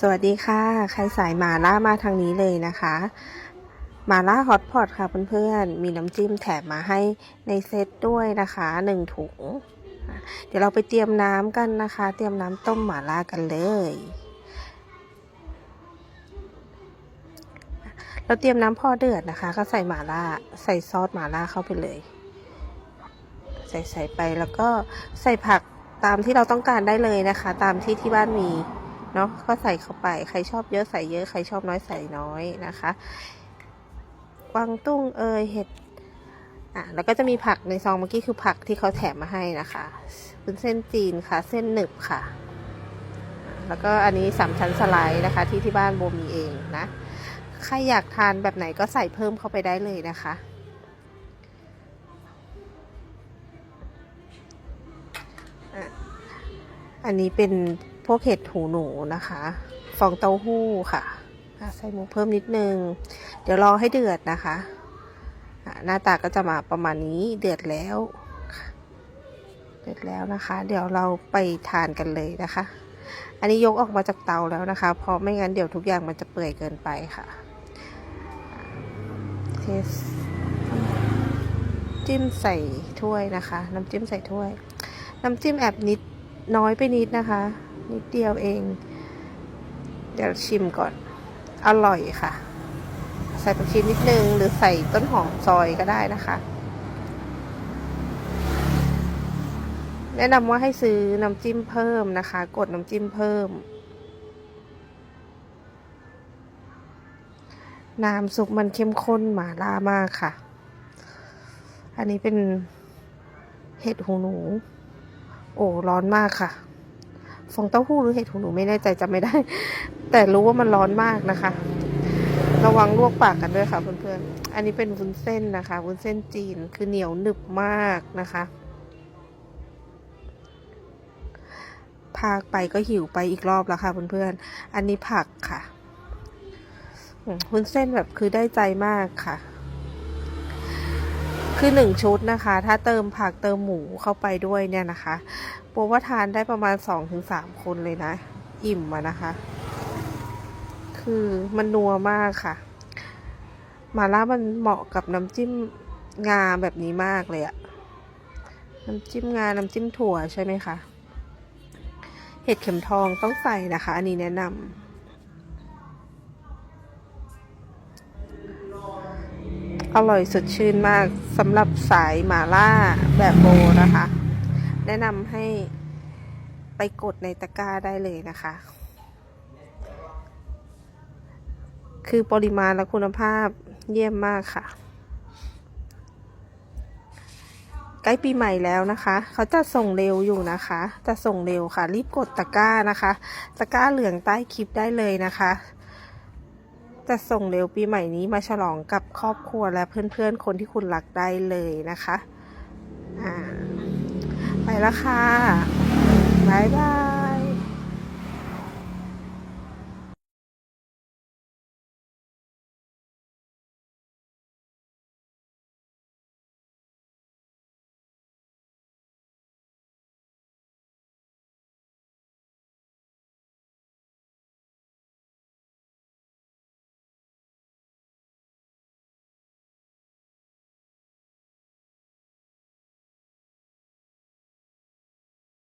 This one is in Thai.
สวัสดีค่ะ ใครสายหมาล่ามาทางนี้เลยนะคะหมาล่าฮอตพอตค่ะเพื่อนๆ มีน้ำจิ้มแถมมาให้ในเซตด้วยนะคะหนึ่งถุง เดี๋ยวเราไปเตรียมน้ำกันนะคะ เตรียมน้ำต้มหมาล่ากันเลย เราเตรียมน้ำพอเดือดนะคะ ก็ใส่หมาล่า ใส่ซอสหมาล่าเข้าไปเลย ใส่ใส่ไปแล้วก็ใส่ผักตามที่เราต้องการได้เลยนะคะ ตามที่ที่บ้านมี เนาะก็ใส่เข้าไป ใครชอบเยอะใส่เยอะ ใครชอบน้อยใส่น้อยนะคะกวางตุ้งเอยเห็ดอะแล้วก็จะมีผักในซองเมื่อกี้คือผักที่เขาแถมมาให้นะคะเป็นเส้นจีนค่ะ เส้นหนึบค่ะ แล้วก็อันนี้สามชั้นสไลด์นะคะ ที่ที่บ้านโบมีเองนะ ใครอยากทานแบบไหนก็ใส่เพิ่มเข้าไปได้เลยนะคะอะอันนี้เป็น พวกเห็ดหูหนูนะคะ ฟองเต้าหู้ค่ะใส่หมูเพิ่มนิดนึง เดี๋ยวรอให้เดือดนะคะ หน้าตาก็จะมาประมาณนี้เดือดแล้วเดือดแล้วนะคะ เดี๋ยวเราไปทานกันเลยนะคะ อันนี้ยกออกมาจากเตาแล้วนะคะ เพราะไม่งั้นเดี๋ยวทุกอย่างมันจะเปื่อยเกินไปค่ะเทสจิ้มใส่ถ้วยนะคะ น้ำจิ้มใส่ถ้วย น้ำจิ้มแอบนิดน้อยไปนิดนะคะ นิดเดียวเอง เดี๋ยวชิมก่อน อร่อยค่ะ ใส่ผักชีนิดนึง หรือใส่ต้นหอมซอยก็ได้นะคะ แนะนำว่าให้ซื้อน้ำจิ้มเพิ่มนะคะ กดน้ำจิ้มเพิ่ม น้ำซุปมันเข้มข้นหมาล่ามากค่ะ อันนี้เป็นเห็ดหูหนู โอ้ ร้อนมากค่ะ ฟองเต้าหู้หรือเห็ดหูหนูไม่แน่ใจจำไม่ได้ แต่รู้ว่ามันร้อนมากนะคะ ระวังลวกปากกันด้วยค่ะเพื่อนๆ อันนี้เป็นวุ้นเส้นนะคะวุ้นเส้นจีนคือเหนียวหนึบมากนะคะพากไปก็หิวไปอีกรอบแล้วค่ะเพื่อนๆ อันนี้ผักค่ะวุ้นเส้นแบบคือได้ใจมากค่ะ คือหนึ่งชุดนะคะ ถ้าเติมผักเติมหมูเข้าไปด้วยเนี่ยนะคะโปว่าทานได้ประมาณสองถึงสามคนเลยนะ อิ่มอะนะคะ คือมันนัวมากค่ะมาล่ามันเหมาะกับน้ำจิ้มงาแบบนี้มากเลยอะน้ำจิ้มงา น้ำจิ้มถั่วใช่ไหมคะ เห็ดเข็มทองต้องใส่นะคะ อันนี้แนะนำ อร่อยสดชื่นมากสำหรับสายหมาล่าแบบโบนะคะ แนะนำให้ไปกดในตะกร้าได้เลยนะคะ คือปริมาณและคุณภาพเยี่ยมมากค่ะ ใกล้ปีใหม่แล้วนะคะ เขาจะส่งเร็วอยู่นะคะจะส่งเร็วค่ะ รีบกดตะกร้านะคะ ตะกร้าเหลืองใต้คลิปได้เลยนะคะ จะส่งเร็วปีใหม่นี้มาฉลองกับครอบครัวและเพื่อนๆ คนที่คุณรักได้เลยนะคะ อ่า ไปแล้วค่ะ